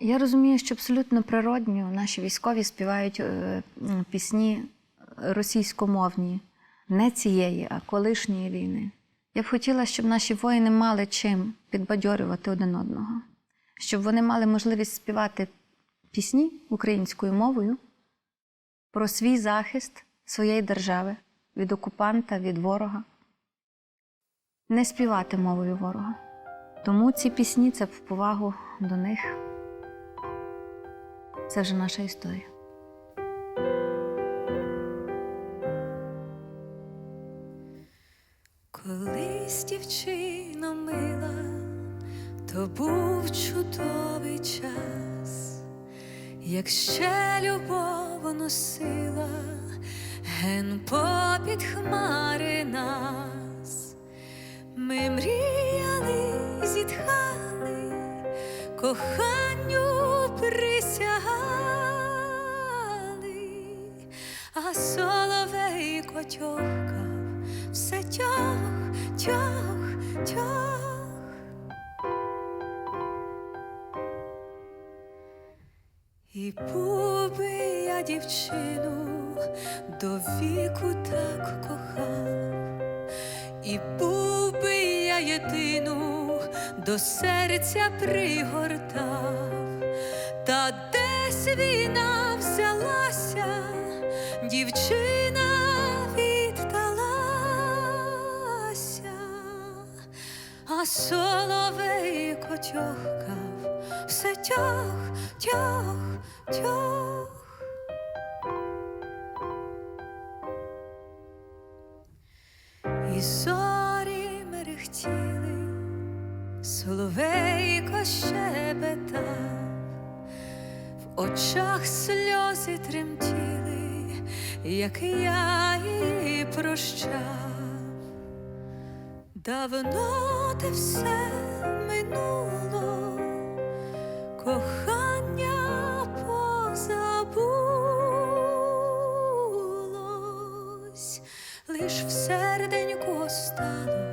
Я розумію, що абсолютно природньо наші військові співають е, пісні російськомовні, не цієї, а колишньої війни. Я б хотіла, щоб наші воїни мали чим підбадьорювати один одного, щоб вони мали можливість співати пісні українською мовою про свій захист своєї держави від окупанта, від ворога, не співати мовою ворога. Тому ці пісні це в повагу до них. Це вже наша історія. Колись дівчина мила, то був чудовий час, як ще любов носила, ген попід хмари нас, ми мріяли, зітхали, коханню соловейко тьохкав, все тьох, тьох, тьох. І був би я дівчину до віку так кохав, і був би я єдину до серця пригортав, та десь війна взялася, дівчина а соловейко тьохкав, все тьох, тьох, тьох. І зорі мерехтіли, соловейко щебетав, в очах сльози тремтіли, як я її прощав. Давно проти все минуло, кохання позабулось, лиш в серденьку осталось.